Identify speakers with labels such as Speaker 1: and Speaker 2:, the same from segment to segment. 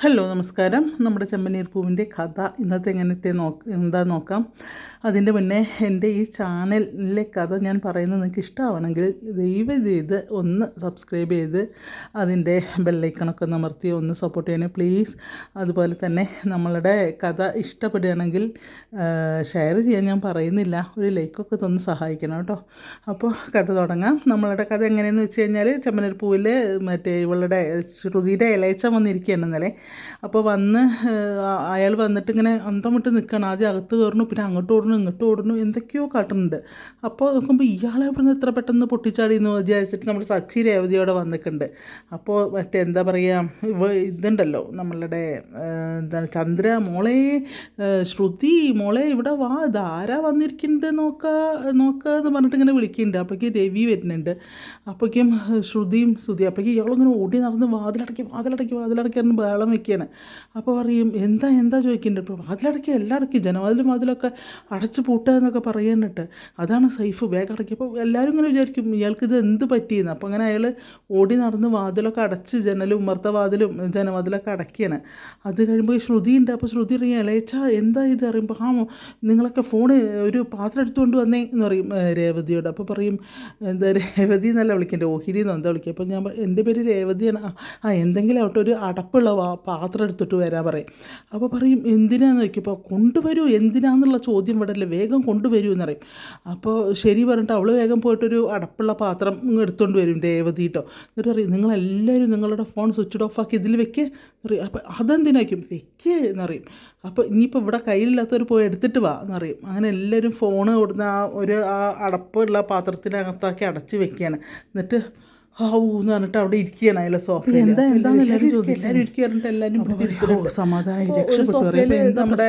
Speaker 1: Hello നമസ്കാരം. നമ്മുടെ ചെമ്മനീർ പൂവിന്റെ കഥ ഇന്നത്തെ എങ്ങനത്തെ നോക്ക എന്താ നോക്കാം. അതിന്റെ മുന്നേ എന്റെ ഈ ചാനലിലെ കഥ ഞാൻ പറയുന്നത് നിങ്ങൾക്ക് ഇഷ്ടമാണെങ്കിൽ ദയവ് ചെയ്ത് ഒന്ന് സബ്സ്ക്രൈബ് ചെയ്ത് അതിന്റെ ബെല്ലൈക്കണൊക്കെ ഒന്ന് അമർത്തി ഒന്ന് സപ്പോർട്ട് ചെയ്യണേ. പ്ലീസ് അതുപോലെ തന്നെ നമ്മളുടെ കഥ ഇഷ്ടപ്പെടുകയാണെങ്കിൽ ഷെയർ ചെയ്യാൻ ഞാൻ പറയുന്നില്ല. ഒരു ലൈക്കൊക്കെ തന്ന് സഹായിക്കണം കേട്ടോ. അപ്പോൾ കഥ തുടങ്ങാം. നമ്മളുടെ കഥ എങ്ങനെയെന്ന് വെച്ച് കഴിഞ്ഞാൽ ചെമ്പനീർ പൂവിൽ മറ്റേ ഇവളുടെ ശ്രുതിയുടെ ഇളയച്ച വന്നിരിക്കുകയാണ് ഇന്നലെ. അപ്പോൾ വന്ന് അയാൾ വന്നിട്ട് ഇങ്ങനെ അന്തം നിൽക്കണം ആദ്യം അകത്ത് കയറുന്നു പിന്നെ അങ്ങോട്ട് ഓടുന്നു ഇങ്ങോട്ട് ഓടുന്നു എന്തൊക്കെയോ കാട്ടുന്നുണ്ട്. അപ്പോൾ നോക്കുമ്പോൾ ഇയാളെ ഇവിടുന്ന് എത്ര പെട്ടെന്ന് പൊട്ടിച്ചാടിയെന്ന് വിചാരിച്ചിട്ട് നമ്മൾ സച്ചി രേവതിയോടെ വന്നിട്ടുണ്ട്. അപ്പോൾ മറ്റേ എന്താ പറയുക ഇവ ഇതുണ്ടല്ലോ നമ്മളുടെ എന്താണ് ചന്ദ്ര മോളെ ശ്രുതി മോളെ ഇവിടെ വാ ഇതാരാ വന്നിരിക്കുന്നുണ്ട് നോക്കാ നോക്കുക എന്ന് പറഞ്ഞിട്ട് ഇങ്ങനെ വിളിക്കുന്നുണ്ട്. അപ്പോഴേക്കും രവി വരുന്നുണ്ട്. അപ്പോഴേക്കും ശ്രുതിയും ശ്രുതി അപ്പോഴേക്കും ഇയാളിങ്ങനെ ഓടി നടന്ന് വാതിലടക്കി വാതിലടക്കി വാതിലടക്കി ബഹളം വെക്കുകയാണ് അപ്പോൾ പറയും എന്താ എന്താ ചോദിക്കുന്നുണ്ട് ഇപ്പോൾ വാതിലടക്കി എല്ലാം അടക്കി ജനവാതിലും വാതിലൊക്കെ അടച്ച് പൂട്ടുക എന്നൊക്കെ പറയാനിട്ട് അതാണ് സൈഫ് ബാഗ് അടക്കി. അപ്പോൾ എല്ലാവരും ഇങ്ങനെ വിചാരിക്കും ഇയാൾക്ക് ഇത് എന്ത് പറ്റിയെന്ന്? അപ്പോൾ അങ്ങനെ അയാൾ ഓടി നടന്ന് വാതിലൊക്കെ അടച്ച് ജനലും ഉമ്മർത്ത വാതിലും ജനവാതിലൊക്കെ അടക്കിയാണ് അത് കഴിയുമ്പോൾ ശ്രുതി ഉണ്ട്. അപ്പോൾ ശ്രുതി അറിയാം ഇളയച്ച എന്താ ഇത്? അറിയുമ്പോൾ ആ നിങ്ങളൊക്കെ ഫോണ് ഒരു പാത്രം എടുത്തുകൊണ്ട് വന്നേ എന്ന് പറയും രേവതിയോട്. അപ്പോൾ പറയും എന്താ രേവതി എന്നല്ല വിളിക്കേണ്ടത്? ഓഹിരി എന്നോ? എന്താ വിളിക്കുക? അപ്പോൾ ഞാൻ എന്റെ പേര് രേവതിയാണ്. ആ എന്തെങ്കിലും ആവട്ടെ ഒരു അടപ്പുള്ള പാത്രം എടുത്തിട്ട് വരാൻ പറയും. അപ്പോൾ പറയും എന്തിനാന്ന് ചോദിക്കുമ്പോൾ കൊണ്ടുവരൂ എന്തിനാന്നുള്ള ചോദ്യം ഇവിടെ അല്ലേ വേഗം കൊണ്ടുവരൂ പറയും. അപ്പോൾ ശരി പറഞ്ഞിട്ട് അവൾ വേഗം പോയിട്ടൊരു അടപ്പുള്ള പാത്രം എടുത്തുകൊണ്ട് വരും രേവതി എന്നിട്ട് പറയും നിങ്ങളെല്ലാവരും നിങ്ങളുടെ ഫോൺ സ്വിച്ച് ഓഫ് ആക്കി ഇതിൽ വെക്കുക പറയും. അപ്പോൾ അതെന്തിനായിരിക്കും വെക്കുക എന്നറിയും അപ്പോൾ ഇനിയിപ്പോൾ ഇവിടെ കയ്യിലില്ലാത്തവർ പോയി എടുത്തിട്ട് വാ എന്നറിയും അങ്ങനെ എല്ലാവരും ഫോൺ കൊടുന്ന ആ ഒരു ആ അടപ്പുള്ള പാത്രത്തിനകത്താക്കി അടച്ച് വെക്കുകയാണ് എന്നിട്ട് ഹൗ എന്ന് പറഞ്ഞിട്ട് അവിടെ ഇരിക്കുകയാണ് അതിലെ സോഫയിൽ. എന്താ എന്താണ് എല്ലാവരും ചോദിക്കും. എല്ലാവരും ഇരിക്കുക പറഞ്ഞിട്ട് എല്ലാവരും സമാധാനം രക്ഷപ്പെട്ടു. നമ്മുടെ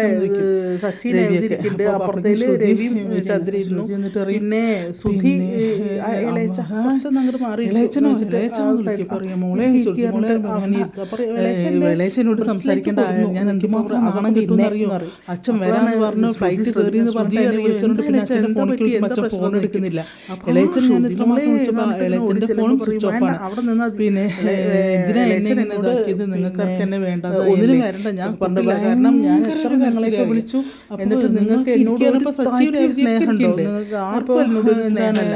Speaker 1: സച്ചിൻ എഴുതിയിരിക്കുന്നുണ്ട് അപ്പുറത്തേൽ രവി ചന്ദ്രയിരുന്നു പിന്നെ സുധി സംസാരിക്കേണ്ട ഞാൻ എന്തുമാത്രം നാണം കിട്ടും അറിയോ? അച്ഛൻ വരാന്ന് പറഞ്ഞു ഫ്ലൈറ്റ് കയറി എന്ന് വിളിച്ചോണ്ട് പിന്നെ അച്ഛന്റെ ഫോൺ എടുക്കുന്നില്ല. ഇളയച്ചൻ ഞാൻ ഇത്രമാത്രം വിളിച്ചപ്പോൾ ഇളയച്ചന്റെ ഫോൺ പിന്നെ എന്തിനാ എന്നെ ഇങ്ങനെ ഇതാക്കിയത് നിങ്ങൾക്ക് എന്നെ വേണ്ട ഒന്നിനും വരണ്ട ഞാൻ കാരണം ഞാൻ എത്ര വിളിച്ചു എന്നിട്ട് നിങ്ങൾക്ക് എന്നോട് സ്നേഹമുണ്ടോ? നിങ്ങൾക്ക് ആർക്കും എന്നോട് സ്നേഹമല്ല.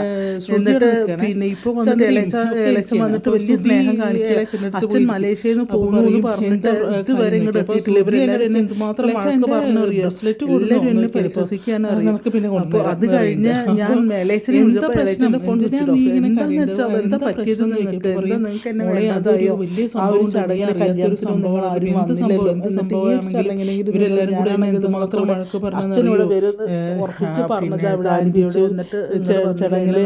Speaker 1: എന്നിട്ട് പിന്നെ വന്നിട്ട് വലിയ സ്നേഹം കാണിക്കുക. അച്ഛൻ മലേഷ്യയിൽ നിന്ന് പോകുന്നു എന്ന് പറഞ്ഞിട്ട് ഇതുവരെ ഇങ്ങോട്ട് എത്തിയിട്ടില്ല ഇവരെല്ലാവരും എന്നെ എന്തുമാത്രം വഴക്ക് പറഞ്ഞു അറിയോ. എല്ലാവരും എന്നെ പരിഹസിക്കാൻ അറിയാം. അപ്പോൾ അത് കഴിഞ്ഞ് ഞാൻ മലേഷ്യയിൽ വിളിച്ചപ്പോൾ ഫോൺ വെച്ചാൽ എന്താ നിങ്ങൾക്ക് എന്നെ വലിയ സംഭവം ചടങ്ങിന് കല്യാണത്തിന് സംഭവം ആരും സംഭവം എന്ത് സംഭവമാണെങ്കിലും ഇവരെല്ലാവരും കൂടെ എന്തുമാത്രം വഴക്ക് പറഞ്ഞോട് ഉറപ്പിച്ച് പറഞ്ഞത് അവിടെ ആന്റിയോട് എന്നിട്ട് ചടങ്ങിൽ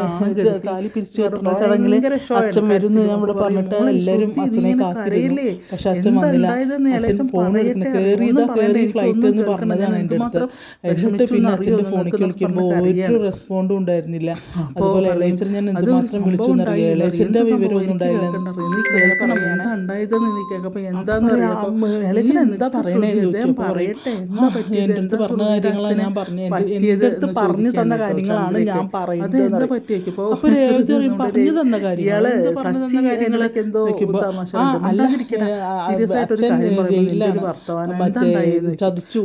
Speaker 1: താലി പിരിച്ചു കെട്ടുന്ന ചടങ്ങിൽ അച്ഛൻ വരുന്നു ഞാൻ ഇവിടെ പറഞ്ഞിട്ട് എല്ലാവരും അച്ഛനെ കാത്തിരില്ലേ പക്ഷെ അച്ഛൻ വന്നില്ല. അച്ഛൻ ഫോൺ എടുക്കുന്ന കയറിയതാ കയറി ഫ്ലൈറ്റ് എന്ന് പറഞ്ഞതാണ് എന്റെ അടുത്ത്. എന്നിട്ട് പിന്നെ അച്ഛന്റെ ഫോണിൽ വിളിക്കുമ്പോൾ ഒരു റെസ്പോണ്ടും ഉണ്ടായിരുന്നില്ല അതുപോലെ ഇളയച്ചൻ ഞാൻ എന്തുമാത്രം വിളിച്ചു എന്നറിയാം ഇളയച്ചന്റെ വിവരമൊന്നും ഉണ്ടായില്ല? എന്താ പറയണേ പറയട്ടെ. പറ്റിയത്? എന്ത് പറഞ്ഞ കാര്യങ്ങളാണ് ഞാൻ പറഞ്ഞത് എന്റെ അടുത്ത് പറഞ്ഞു തന്ന കാര്യങ്ങളാണ് ഞാൻ പറയുന്നത് എന്താ പറ്റിയേക്കിപ്പോ പറഞ്ഞു തന്ന കാര്യങ്ങളൊക്കെ എന്തോ ചതിച്ചു.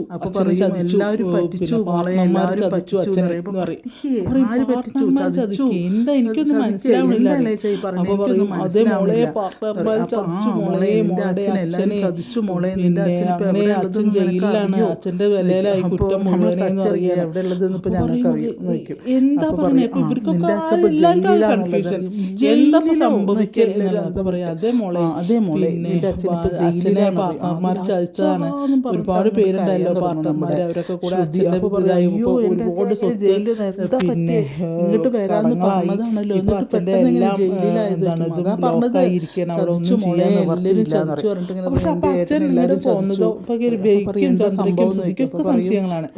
Speaker 1: ചതിച്ചു. എന്താ എനിക്കൊന്നും മനസ്സിലാവണില്ല ചതിച്ചു മോളെ നിന്റെ അച്ഛൻ ജയിലിലാണ്. അച്ഛന്റെ വിലയിലായി കുറ്റം എന്താ പറയാ അതേ മോളെ അതേ മോളെ നിന്റെ അച്ഛൻ അച്ഛനെ പാർട്ട്ണർമാർ ചതിച്ചതാണ്. ഒരുപാട് പേരുണ്ടല്ലോ പാർട്ട്ണർമാർ അവരൊക്കെ കൂടെ അച്ഛന്റെ ഒരുപാട് സ്വത്ത് പിന്നെ ഇങ്ങോട്ട് വരാന്ന് പറഞ്ഞതാണല്ലോ. എന്നിട്ട് പെട്ടെന്ന് ഇങ്ങനെ ജയിലിലായത് പറഞ്ഞതായിരിക്കണം അവിടെ ഒന്നും ചെയ്യാൻ സംശയങ്ങളാണ്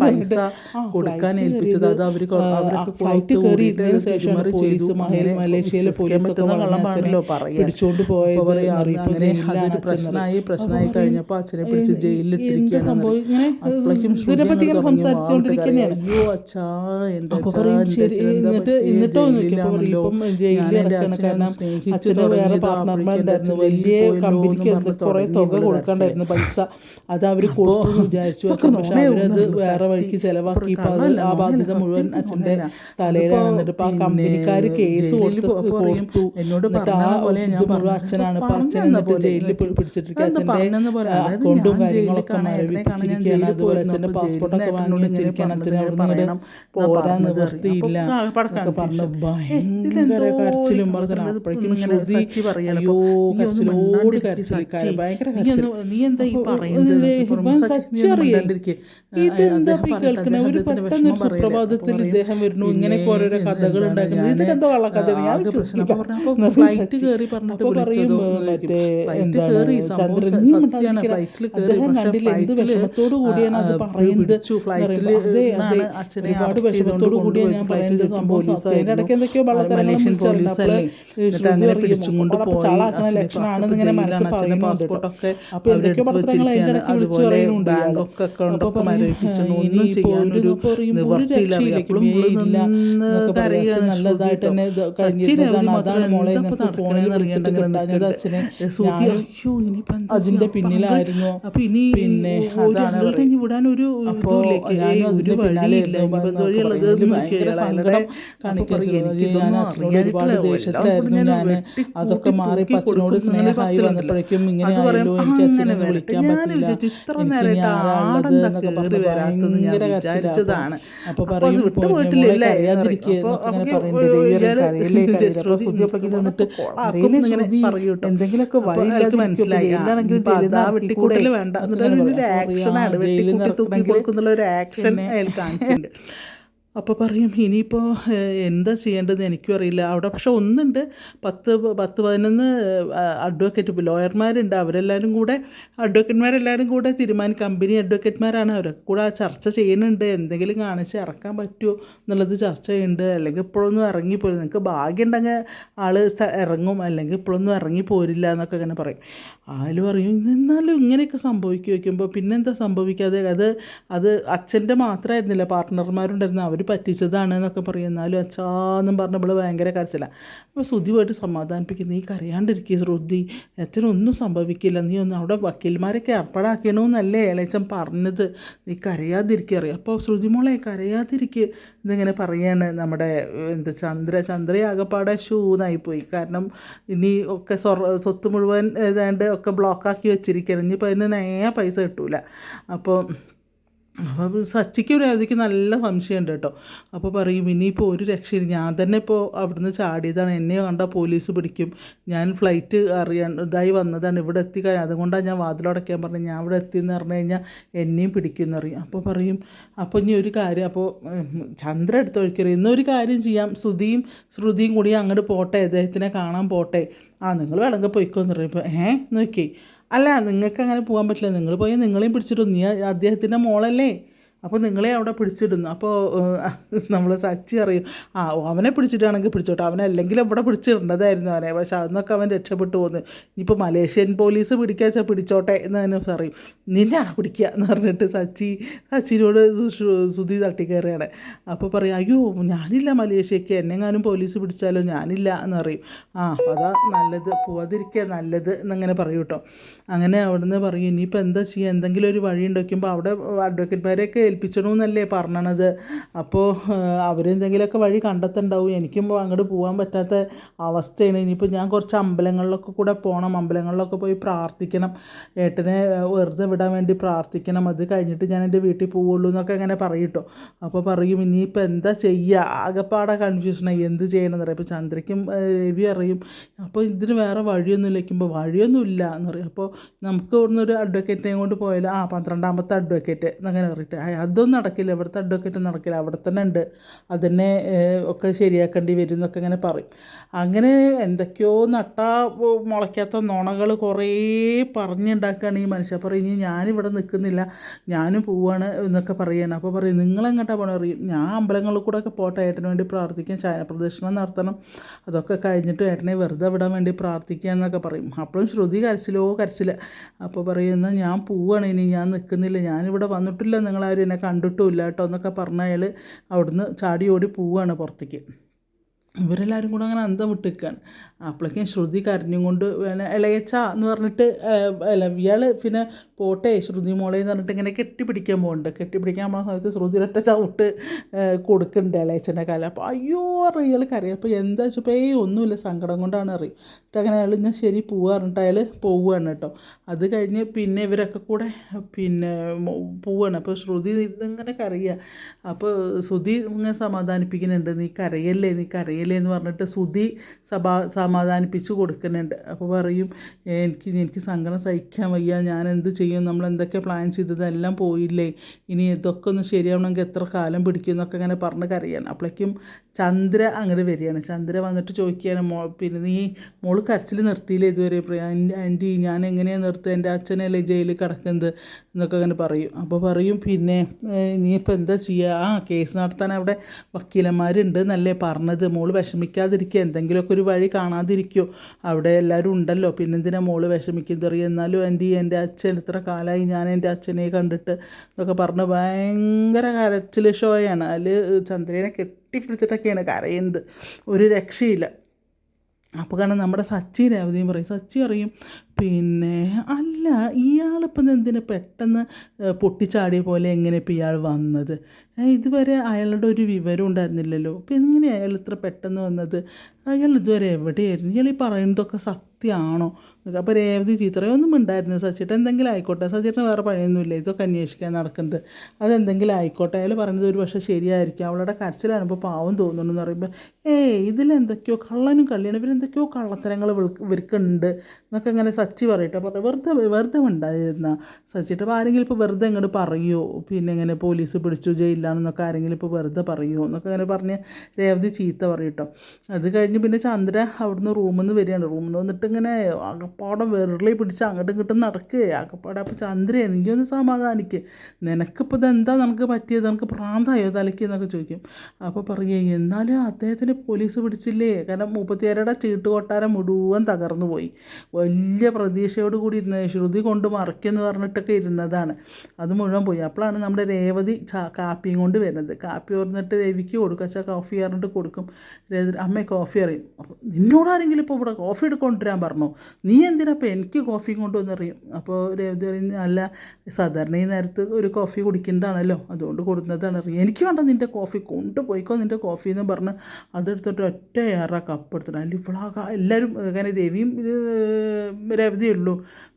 Speaker 2: പൈസ കൊടുക്കാൻ ഏൽപ്പിച്ചത് അത് അവർ
Speaker 1: ഫ്ലൈറ്റ് കയറിയിരുന്നതിന് ശേഷം പോലീസ് മലേഷ്യയിലെ പോലീസ്
Speaker 2: കള്ളമാണല്ലോ
Speaker 1: പിടിച്ചോണ്ട് പോയത്
Speaker 2: അങ്ങനെ അതൊരു പ്രശ്നമായി പ്രശ്നമായി കഴിഞ്ഞപ്പോൾ അച്ഛനെ പിടിച്ച് അപ്പോഴേക്കും
Speaker 1: ഇങ്ങനെ സംസാരിച്ചുകൊണ്ടിരിക്കുകയാണ്
Speaker 2: അയ്യോ അച്ഛാ
Speaker 1: ഉണ്ട്.
Speaker 2: അപ്പോൾ പറയും ശരി എന്നിട്ട് എന്നിട്ടോ ഇപ്പം ജയിലിൽ കാരണം അച്ഛന് വേറെ പാർട്ട്ണർമാരുണ്ടായിരുന്നു വലിയ കമ്പനിക്ക് കുറെ തുക കൊടുക്കണ്ടായിരുന്നു പൈസ. അത് അവർ കൊടുത്തു എന്ന് വിചാരിച്ചു. അച്ഛൻ പക്ഷെ അവരത് വേറെ വഴിക്ക് ചെലവാക്കി. ആ ബാധ്യത മുഴുവൻ അച്ഛന്റെ തലയിലാണ് എന്നിട്ട് ഇപ്പം ആ കമ്പനിക്കാർ കേസ് കൊടുത്ത്
Speaker 1: എന്നോട്
Speaker 2: ആ
Speaker 1: പറഞ്ഞ പോലെ ഞാൻ
Speaker 2: ഇത് മുഴുവൻ അച്ഛനാണ്. ഇപ്പം അച്ഛൻ എന്നിട്ട് ജയിലിൽ പിടിച്ചിട്ടിരിക്കുക. അച്ഛന്റെ അക്കൗണ്ടും കാര്യങ്ങളൊക്കെ മരവിപ്പിച്ചിരിക്കുകയാണ് അതുപോലെ അച്ഛന്റെ പാസ്പോർട്ടൊക്കെ വാങ്ങി വെച്ചിരിക്കുകയാണ് അച്ഛനെ അവിടെ നിന്ന് പോരാൻ നിവൃത്തിയില്ല പറഞ്ഞ് ഭയങ്കര കരച്ചിലും പറഞ്ഞു അപ്പോഴേക്കും ശ്രുതി അയ്യോ കരച്ചിലോട് കരച്ചിൽ കര- ഭയങ്കര. ഇതെന്താ കേൾക്കണേ? ഒരു പെട്ടെന്ന് സുപ്രഭാതത്തിൽ ഇദ്ദേഹം വരുന്നു ഇങ്ങനെയൊക്കെ ഓരോരോ കഥകൾ ഉണ്ടാക്കുന്നത് ഇതൊക്കെ എന്തോ ഉള്ള ഞാൻ വിശ്വസിക്കില്ല.
Speaker 1: ഫ്ലൈറ്റ് കയറി പറഞ്ഞിട്ട് വിളിച്ചതോ
Speaker 2: മറ്റേ എന്താണ് ചന്ദ്രൻ.
Speaker 1: ഫ്ലൈറ്റിൽ
Speaker 2: അദ്ദേഹം കണ്ടില്ല എന്ത് വിഷമത്തോടു കൂടിയാണ് അത് പറയുന്നത് ഒരുപാട് വിഷമത്തോടു കൂടിയാണ് ഞാൻ പറയുന്നത് സംഭവം ഇടയ്ക്ക് എന്തൊക്കെയോ
Speaker 1: മലേഷ്യൻ പോലീസല്ലേ.
Speaker 2: അപ്പോഴേ
Speaker 1: എന്നിട്ട്
Speaker 2: ശ്രുതി
Speaker 1: അങ്ങനെ
Speaker 2: പറയും,
Speaker 1: പിടിച്ചുകൊണ്ട്
Speaker 2: "മോളെ
Speaker 1: പോയി.
Speaker 2: ചാളാക്കണ
Speaker 1: അച്ഛനെ
Speaker 2: ഇങ്ങനെ മനസ്സിൽ പറയുന്നുണ്ട് കേട്ടോ.
Speaker 1: പാസ്പോർട്ടൊക്കെ
Speaker 2: അപ്പൊ എന്തൊക്കെയോ പത്രങ്ങൾ ഇടയ്ക്ക് വിളിച്ചു പറയുന്നുണ്ട്.
Speaker 1: ബാങ്കൊക്കെ ഒന്നും ചെയ്യാനൊരു
Speaker 2: നല്ലതായിട്ട് തന്നെ അതിന്റെ പിന്നിലായിരുന്നു.
Speaker 1: അപ്പൊ ഇനി
Speaker 2: പിന്നെ.
Speaker 1: വിടാൻ ഒരു
Speaker 2: അപ്പോ ഞാൻ
Speaker 1: ഒരു വഴിയില്ല.
Speaker 2: ആയിരുന്നു.
Speaker 1: വഴിയുള്ളത്
Speaker 2: ഭയങ്കര സങ്കടം. കാണിക്കാൻ ഞാൻ ഒരുപാട് ദേഷ്യത്തിലായിരുന്നു ഞാൻ അതൊക്കെ മാറി അച്ഛനോട് സ്നേഹമായി വന്നപ്പോഴേക്കും ഇങ്ങനെ ആയല്ലോ. എനിക്ക് അച്ഛനെ. വിളിക്കാൻ പറ്റില്ല. എനിക്ക് എന്നൊക്കെ പറഞ്ഞ് ഭയങ്കര. കരച്ചിലാണ് അപ്പൊ പറയും. എന്തെങ്കിലുമൊക്കെ
Speaker 1: അപ്പൊ
Speaker 2: വഴി
Speaker 1: അയാൾക്ക് മനസ്സിലായി.
Speaker 2: ഇറക്കിക്കൂടെ
Speaker 1: വേണ്ട. എന്നിട്ട് ഒരു ആക്ഷനാണ് വെട്ടിക്കൂട്ടി തൂക്കി കൊടുക്കുന്നുള്ള ഒരു ആക്ഷൻ അയാൾ കാണിക്കുന്നുണ്ട് അപ്പോൾ പറയും ഇനിയിപ്പോൾ എന്താ ചെയ്യേണ്ടതെന്ന് എനിക്കും അറിയില്ല. അവിടെ പക്ഷെ ഒന്നുണ്ട്. പത്ത് പത്ത് പതിനൊന്ന് അഡ്വക്കേറ്റ് ലോയർമാരുണ്ട് അവരെല്ലാവരും കൂടെ അഡ്വക്കേറ്റ്മാരെല്ലാവരും കൂടെ തീരുമാനം കമ്പനി അഡ്വക്കേറ്റ്മാരാണ് അവരൊക്കെ കൂടെ ചർച്ച ചെയ്യുന്നുണ്ട്. എന്തെങ്കിലും കാണിച്ച് ഇറക്കാൻ പറ്റുമോ എന്നുള്ളത് ചർച്ച ചെയ്യുന്നുണ്ട്. അല്ലെങ്കിൽ ഇപ്പോഴൊന്നും ഇറങ്ങിപ്പോരും നിങ്ങൾക്ക് ഭാഗ്യമുണ്ടെങ്കിൽ ആൾ ഇറങ്ങും. അല്ലെങ്കിൽ ഇപ്പോഴൊന്നും ഇറങ്ങി പോരില്ല എന്നൊക്കെ അങ്ങനെ പറയും. ആൾ പറയും? എന്നാലും ഇങ്ങനെയൊക്കെ സംഭവിക്കും വയ്ക്കുമ്പോൾ പിന്നെന്താ സംഭവിക്കാതെ? അത് അത് അച്ഛന്റെ മാത്രമായിരുന്നില്ല? പാർട്ട്ണർമാരുണ്ടായിരുന്നു അവർ പറ്റിച്ചതാണ് എന്നൊക്കെ പറയും. എന്നാലും അച്ഛാന്നും ഇവിടെ ഭയങ്കര കരച്ചിലാണ് അപ്പോൾ ശ്രുതി പോയിട്ട് സമാധാനിപ്പിക്കും. നീ കരയാണ്ടിരിക്കുക ശ്രുതി. അച്ഛനൊന്നും സംഭവിക്കില്ല. നീ ഒന്ന് അവിടെ വക്കീൽമാരൊക്കെ ഏർപ്പാടാക്കണമെന്നല്ലേ ഇളയച്ചൻ പറഞ്ഞത്. നീ കരയാതിരിക്കുക അറിയാം അപ്പോൾ ശ്രുതി മോളെ കരയാതിരിക്കുക എന്നിങ്ങനെ പറയാണ് നമ്മുടെ എന്താ ചന്ദ്ര. ചന്ദ്രയാകപ്പാടെ ഷൂന്നായിപ്പോയി കാരണം ഇനി ഒക്കെ സ്വത്ത് മുഴുവൻ ഏതാണ്ട് ഒക്കെ ബ്ലോക്കാക്കി വെച്ചിരിക്കുകയാണ് ഇനിയിപ്പോൾ അതിന് നേ പൈസ കിട്ടൂല. അപ്പോൾ അപ്പോൾ സച്ചിക്ക് രേവതിക്ക് നല്ല സംശയമുണ്ട് കേട്ടോ. അപ്പോൾ പറയും ഇനിയിപ്പോൾ ഒരു രക്ഷയില്ല. ഞാൻ തന്നെ ഇപ്പോൾ അവിടുന്ന് ചാടിയതാണ്. എന്നെ കണ്ടാൽ പോലീസ് പിടിക്കും. ഞാൻ ഫ്ലൈറ്റ് അറിയാൻ ഇതായി വന്നതാണ്. ഇവിടെ എത്തി കഴിഞ്ഞാൽ അതുകൊണ്ടാണ് ഞാൻ വാതിലടയ്ക്കാൻ പറഞ്ഞത് ഞാൻ ഇവിടെ എത്തിയെന്ന് പറഞ്ഞു കഴിഞ്ഞാൽ എന്നെയും പിടിക്കുമെന്ന് അറിയാം അപ്പോൾ പറയും അപ്പോൾ ഇനി ഒരു കാര്യം അപ്പോൾ ചന്ദ്ര എടുത്ത് ഒഴിക്കറി ഇന്നൊരു കാര്യം ചെയ്യാം. ശ്രുതിയും ശ്രുതിയും കൂടി അങ്ങോട്ട് പോട്ടെ. അദ്ദേഹത്തിനെ കാണാൻ പോട്ടെ. ആ നിങ്ങൾ വേണമെങ്കിൽ പോയിക്കോന്ന് പറയും. ഇപ്പോൾ ഏഹ് നോക്കി അല്ല നിങ്ങൾക്ക് അങ്ങനെ പോകാൻ പറ്റില്ല. നിങ്ങൾ പോയാൽ നിങ്ങളെയും പിടിച്ചിട്ടു നീ അദ്ദേഹത്തിന്റെ മോളല്ലേ? അപ്പോൾ നിങ്ങളെ അവിടെ പിടിച്ചിടുന്നു. അപ്പോൾ നമ്മൾ സച്ചി അറിയും ആ അവനെ പിടിച്ചിട്ടാണെങ്കിൽ പിടിച്ചോട്ടെ. അവനെ അല്ലെങ്കിൽ ഇവിടെ പിടിച്ചിടേണ്ടതായിരുന്നു അവനെ. പക്ഷെ അന്നൊക്കെ അവൻ രക്ഷപ്പെട്ടു പോകുന്നു ഇനിയിപ്പോൾ മലേഷ്യൻ പോലീസ് പിടിക്കുക വെച്ചാൽ പിടിച്ചോട്ടെ എന്ന് തന്നെ പറയും. നിന്നെയാണ് പിടിക്കുക എന്ന് പറഞ്ഞിട്ട് സച്ചി സച്ചിനോട് സുധി തട്ടിക്കയറുകയാണ്. അപ്പോൾ പറയും അയ്യോ ഞാനില്ല മലേഷ്യക്ക്. എന്നെങ്ങാനും പോലീസ് പിടിച്ചാലോ? ഞാനില്ല എന്ന് പറയും. ആ അതാ നല്ലത്. പോവാതിരിക്കുക നല്ലത് എന്നങ്ങനെ പറയും കേട്ടോ. അങ്ങനെ അവിടുന്ന് പറയും ഇനിയിപ്പോൾ എന്താ ചെയ്യുക എന്തെങ്കിലും ഒരു വഴി ഉണ്ടാക്കുമ്പോൾ അവിടെ അഡ്വക്കേറ്റ്മാരെയൊക്കെ ഏൽപ്പിച്ചണമെന്നല്ലേ പറഞ്ഞത് അപ്പോൾ അവരെന്തെങ്കിലുമൊക്കെ വഴി കണ്ടെത്തുണ്ടാവും. എനിക്കും അങ്ങോട്ട് പോകാൻ പറ്റാത്ത അവസ്ഥയാണ്. ഇനിയിപ്പോൾ ഞാൻ കുറച്ച് അമ്പലങ്ങളിലൊക്കെ കൂടെ പോകണം അമ്പലങ്ങളിലൊക്കെ പോയി പ്രാർത്ഥിക്കണം. ഏട്ടനെ വെറുതെ വിടാൻ വേണ്ടി പ്രാർത്ഥിക്കണം. അത് കഴിഞ്ഞിട്ട് ഞാൻ എന്റെ വീട്ടിൽ പോവുള്ളൂ എന്നൊക്കെ അങ്ങനെ പറയും കേട്ടോ അപ്പോൾ പറയും ഇനിയിപ്പോൾ എന്താ ചെയ്യുക ആകെപ്പാടെ കൺഫ്യൂഷനായി എന്ത് ചെയ്യണമെന്ന് പറയും അപ്പോൾ ചന്ദ്രയ്ക്കും രവി അറിയും അപ്പോൾ ഇതിന് വേറെ വഴിയൊന്നും ഇരിക്കുമ്പോൾ വഴിയൊന്നുമില്ല എന്ന് പറയും. അപ്പോൾ നമുക്ക് ഇവിടുന്ന് ഒരു അഡ്വക്കേറ്റിനെയും കൊണ്ട് പോയാലോ ആ പന്ത്രണ്ടാമത്തെ അഡ്വക്കേറ്റ് എന്നങ്ങനെ പറഞ്ഞിട്ട് "ആ, അതൊന്നും നടക്കില്ല. ഇവിടുത്തെ അഡ്വക്കേറ്റ് നടക്കില്ല. അവിടെ തന്നെ ഉണ്ട്. അതിനെ ഒക്കെ ശരിയാക്കേണ്ടി വരും എന്നൊക്കെ ഇങ്ങനെ പറയും. അങ്ങനെ എന്തൊക്കെയോ നട്ട മുളയ്ക്കാത്ത നുണകൾ കുറേ പറഞ്ഞുണ്ടാക്കുകയാണ് ഈ മനുഷ്യ. പറയും ഇനി ഞാനിവിടെ നിൽക്കുന്നില്ല. ഞാനും പോവാണ് എന്നൊക്കെ പറയുകയാണ് അപ്പോൾ പറയും നിങ്ങളെങ്ങോട്ടാണ് പോകണം അറിയും ഞാൻ അമ്പലങ്ങളിൽ കൂടെ ഒക്കെ പോട്ടെ. ഏട്ടന് വേണ്ടി പ്രാർത്ഥിക്കാൻ ശയന പ്രദക്ഷിണം നടത്തണം. അതൊക്കെ കഴിഞ്ഞിട്ട് ഏട്ടനെ വെറുതെ വിടാൻ വേണ്ടി പ്രാർത്ഥിക്കുക എന്നൊക്കെ പറയും. അപ്പോഴും ശ്രുതി കരച്ചിലോ കരച്ചില്ല അപ്പോൾ പറയുന്ന ഞാൻ പോവാണ്. ഇനി ഞാൻ നിൽക്കുന്നില്ല. ഞാനിവിടെ വന്നിട്ടില്ല നിങ്ങളാരും എന്നെ കണ്ടിട്ടുമില്ല കേട്ടോ എന്നൊക്കെ പറഞ്ഞ അയാൾ അവിടുന്ന് ചാടി ഓടി പോവുകയാണ് പുറത്തേക്ക്. ഇവരെല്ലാവരും കൂടെ അങ്ങനെ അന്തം വിട്ടിരിക്കുകയാണ് അപ്പോഴേക്കും ശ്രുതി കരഞ്ഞും കൊണ്ട് ഇളയച്ച എന്ന് പറഞ്ഞിട്ട് ഇയാൾ പിന്നെ പോട്ടെ ശ്രുതി മോളെ എന്ന് പറഞ്ഞിട്ട് ഇങ്ങനെ കെട്ടിപ്പിടിക്കാൻ പോകുന്നുണ്ട് കെട്ടിപ്പിടിക്കാൻ പോകുന്ന സമയത്ത് ശ്രുതി ഒറ്റ ചവിട്ട് കൊടുക്കുന്നുണ്ട് ഇളയച്ചന്റെ കാലം. അപ്പോൾ അയ്യോ റിയൽ ഇയാൾ അപ്പോൾ എന്താ വെച്ചപ്പോൾ ഏയ് ഒന്നുമില്ല സങ്കടം കൊണ്ടാണ് അറിയും. എന്നിട്ട് അങ്ങനെ അയാൾ ഞാൻ ശരി പോവുക പറഞ്ഞിട്ട് അയാൾ പോവുകയാണ് കേട്ടോ. അത് കഴിഞ്ഞ് പിന്നെ ഇവരൊക്കെ കൂടെ പിന്നെ പോവുകയാണ് അപ്പോൾ ശ്രുതി ഇതിങ്ങനെ കരയുക അപ്പോൾ ശ്രുതി ഇങ്ങനെ സമാധാനിപ്പിക്കുന്നുണ്ട്. നീ കരയല്ലേ നീ കരയല്ലേ എന്ന് പറഞ്ഞിട്ട് ശ്രുതി സമാ സമാധാനിപ്പിച്ച് കൊടുക്കുന്നുണ്ട്. അപ്പോൾ പറയും എനിക്ക് എനിക്ക് സങ്കടം സഹിക്കാൻ വയ്യ. ഞാൻ എന്ത് ചെയ്യും? നമ്മൾ എന്തൊക്കെ പ്ലാൻ ചെയ്തതെല്ലാം പോയില്ലേ? ഇനി ഇതൊക്കെ ഒന്ന് ശരിയാവണമെങ്കിൽ എത്ര കാലം പിടിക്കും എന്നൊക്കെ ഇങ്ങനെ പറഞ്ഞ് കരയാണ്. അപ്പോഴേക്കും ചന്ദ്ര അങ്ങോട്ട് വരികയാണ്. ചന്ദ്ര വന്നിട്ട് ചോദിക്കുകയാണ് മോ പിന്നെ നീ മോൾ കരച്ചിൽ നിർത്തിയില്ലേ ഇതുവരെ? ആന്റി ഞാൻ എങ്ങനെയാണ് നിർത്തുക എന്റെ അച്ഛനല്ലേ ജയിലിൽ കിടക്കുന്നത്? എന്നൊക്കെ അങ്ങനെ പറയും. അപ്പോൾ പറയും പിന്നെ ഇനിയിപ്പോൾ എന്താ ചെയ്യുക ആ കേസ് നടത്താൻ അവിടെ വക്കീലന്മാരുണ്ട് എന്നല്ലേ പറഞ്ഞത്. മോൾ വിഷമിക്കാതിരിക്കുക. എന്തെങ്കിലുമൊക്കെ ഒരു വഴി കാണാതിരിക്കുമോ അവിടെ എല്ലാവരും ഉണ്ടല്ലോ. പിന്നെന്തിനാ മോൾ വിഷമിക്കുന്നത്? അറിയാം എന്നാലും ആന്റി എന്റെ അച്ഛൻ ഇത്ര കാലമായി ഞാൻ എന്റെ അച്ഛനെ കണ്ടിട്ട് എന്നൊക്കെ പറഞ്ഞ് ഭയങ്കര കരച്ചിൽ ഷോയാണ് അതിൽ ചന്ദ്രനെ കെട്ടിപ്പിടിച്ചിട്ടൊക്കെയാണ് കരയുന്നത്. ഒരു രക്ഷയില്ല. അപ്പോൾ കാരണം നമ്മുടെ സച്ചി രേവതിയും പറയും സച്ചി അറിയും പിന്നെ അല്ല ഇയാളിപ്പം എന്തിനാ പെട്ടെന്ന് പൊട്ടിച്ചാടിയ പോലെ എങ്ങനെ ഇപ്പം ഇയാൾ വന്നത്? ഇതുവരെ അയാളുടെ ഒരു വിവരം ഉണ്ടായിരുന്നില്ലല്ലോ. അപ്പം എങ്ങനെ അയാൾ ഇത്ര പെട്ടെന്ന് വന്നത്? അയാൾ ഇതുവരെ എവിടെയായിരുന്നു? ഇയാൾ ഈ പറയുന്നതൊക്കെ സത്യമാണോ? അപ്പോൾ രേവതി ചിത്രയൊന്നും ഉണ്ടായിരുന്നു? സച്ചിട്ട് എന്തെങ്കിലും ആയിക്കോട്ടെ. സച്ചിട്ട് വേറെ പണിയൊന്നുമില്ല. ഇതൊക്കെ അന്വേഷിക്കാൻ നടക്കുന്നത്. അതെന്തെങ്കിലും ആയിക്കോട്ടെ. അയാൾ പറഞ്ഞത് ഒരു പക്ഷേ ശരിയായിരിക്കും. അവളുടെ കരച്ചിലാണിപ്പോൾ പാവം തോന്നുന്നു എന്ന് പറയുമ്പോൾ ഏയ് ഇതിലെന്തൊക്കെയോ കള്ളനും കള്ളിയാണ്. ഇവരെന്തൊക്കെയോ കള്ളത്തരങ്ങൾ ഇവർക്കുണ്ട്. എന്നൊക്കെ ഇങ്ങനെ സച്ചി പറയട്ടെ പറഞ്ഞു വെറുതെ വെറുതെ ഉണ്ടായിരുന്ന സച്ചിട്ട് അപ്പോൾ ആരെങ്കിലും ഇപ്പോൾ വെറുതെ ഇങ്ങോട്ട് പറയുമോ പിന്നെ ഇങ്ങനെ പോലീസ് പിടിച്ചു ജയിലിലാണെന്നൊക്കെ ആരെങ്കിലും ഇപ്പോൾ വെറുതെ പറയുമോ എന്നൊക്കെ അങ്ങനെ പറഞ്ഞ് രേവതി ചീത്ത പറയട്ടോ അത് കഴിഞ്ഞ് പിന്നെ ചന്ദ്ര അവിടുന്ന് റൂമിൽ നിന്ന് വരികയാണ്. റൂമിൽ നിന്ന് വന്നിട്ട് ഇങ്ങനെ അകപ്പാടെ വെറുതെ പിടിച്ച് അങ്ങോട്ടും ഇങ്ങോട്ടും നടക്കുക അകപ്പാടെ അപ്പോൾ ചന്ദ്രയെ നീ ഒന്ന് സമാധാനിക്ക്. നിനക്കിപ്പോൾ ഇതെന്താ നമുക്ക് പറ്റിയത്? നമുക്ക് പ്രാന്തായോ തലയ്ക്ക് എന്നൊക്കെ ചോദിക്കും. അപ്പോൾ പറയുക എന്നാലും അദ്ദേഹത്തിന് പോലീസ് പിടിച്ചില്ലേ? കാരണം മുപ്പത്തിയേഴുടെ ചീട്ട് കൊട്ടാരം മുഴുവൻ തകർന്നു പോയി. വലിയ പ്രതീക്ഷയോട് കൂടി ഇരുന്നത് ശ്രുതി കൊണ്ട് മറയ്ക്കുമെന്ന് പറഞ്ഞിട്ടൊക്കെ ഇരുന്നതാണ്. അത് മുഴുവൻ പോയി. അപ്പോഴാണ് നമ്മുടെ രേവതി കാപ്പിയും കൊണ്ട് വരുന്നത്. കാപ്പി ഓർന്നിട്ട് രവിക്ക് കൊടുക്കുക വെച്ചാൽ കോഫി പറഞ്ഞിട്ട് കൊടുക്കും. അമ്മ കോഫി അറിയും. അപ്പോൾ നിന്നോടാരെങ്കിലും ഇപ്പോൾ ഇവിടെ കോഫി എടുക്കൊണ്ടിരാൻ പറഞ്ഞു? നീ എന്തിനാ അപ്പോൾ എനിക്ക് കോഫി കൊണ്ടുവന്നറിയും അപ്പോൾ രേവതി അറിയുന്ന അല്ല സാധാരണ ഈ നേരത്ത് ഒരു കോഫി കുടിക്കുന്നതാണല്ലോ. അതുകൊണ്ട് കൊടുക്കുന്നതാണ് അറിയാം എനിക്ക് വേണ്ട നിന്റെ കോഫി കൊണ്ടുപോയിക്കോ നിന്റെ കോഫി എന്ന് പറഞ്ഞ് അതെടുത്തിട്ട് ഒറ്റ ഏറെ കപ്പ് എടുത്തിട്ട് അതിൽ ഇപ്പോഴാ എല്ലാവരും അങ്ങനെ രവിയും രവതിയേ ഉള്ളൂ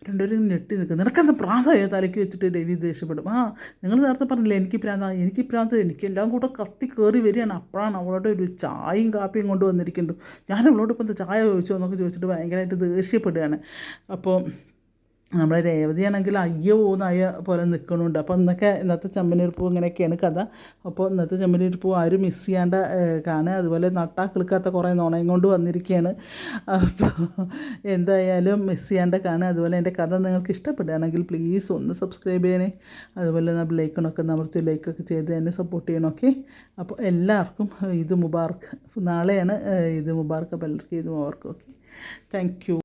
Speaker 1: രണ്ടുപേരും ഞെട്ടി നിൽക്കും നിനക്കെന്താ പ്രാന്തമായ തലയ്ക്ക് വെച്ചിട്ട് രവി ദേഷ്യപ്പെടും? ആ നിങ്ങൾ നേരത്തെ പറഞ്ഞില്ലേ എനിക്ക് പ്രാന്ത എനിക്ക് പ്രാന്തം എനിക്ക് എല്ലാം കൂടെ കത്തി കയറി വരികയാണ്. അപ്പോഴാണ് അവളോട് ഒരു ചായയും കാപ്പിയും കൊണ്ട് വന്നിരിക്കുന്നത്. ഞാൻ അവളോട് ഇപ്പം എന്താ ചായ ചോദിച്ചോ? എന്നൊക്കെ ചോദിച്ചിട്ട് ഭയങ്കരമായിട്ട് ദേഷ്യപ്പെടുകയാണ്. അപ്പോൾ നമ്മുടെ രേവതിയാണെങ്കിൽ അയ്യോ നായ പോലെ നിൽക്കണുണ്ട് അപ്പോൾ ഇന്നൊക്കെ ഇന്നത്തെ ചെമ്പനീർപ്പൂ ഇങ്ങനെയൊക്കെയാണ് കഥ. അപ്പോൾ ഇന്നത്തെ ചെമ്പനീർപ്പൂ ആരും മിസ് ചെയ്യാണ്ട കാണുക. അതുപോലെ നട്ടാ കിളുക്കാത്ത കുറേ നുണയും കൊണ്ട് വന്നിരിക്കുകയാണ് അപ്പോൾ എന്തായാലും മിസ് ചെയ്യാണ്ട കാണുക. അതുപോലെ എന്റെ കഥ നിങ്ങൾക്ക് ഇഷ്ടപ്പെടുകയാണെങ്കിൽ പ്ലീസ് ഒന്ന് സബ്സ്ക്രൈബ് ചെയ്യണേ. അതുപോലെ നമ്മൾ ലൈക്കണൊക്കെ നമ്മൾ ലൈക്കൊക്കെ ചെയ്ത് എന്നെ സപ്പോർട്ട് ചെയ്യണം ഓക്കെ അപ്പോൾ എല്ലാവർക്കും ഇത് മുബാർക്ക് നാളെയാണ് ഇത് മുബാർക്ക് അപ്പോൾ എല്ലാവർക്കും ഇത് മുബാർക്ക് ഓക്കെ താങ്ക് യു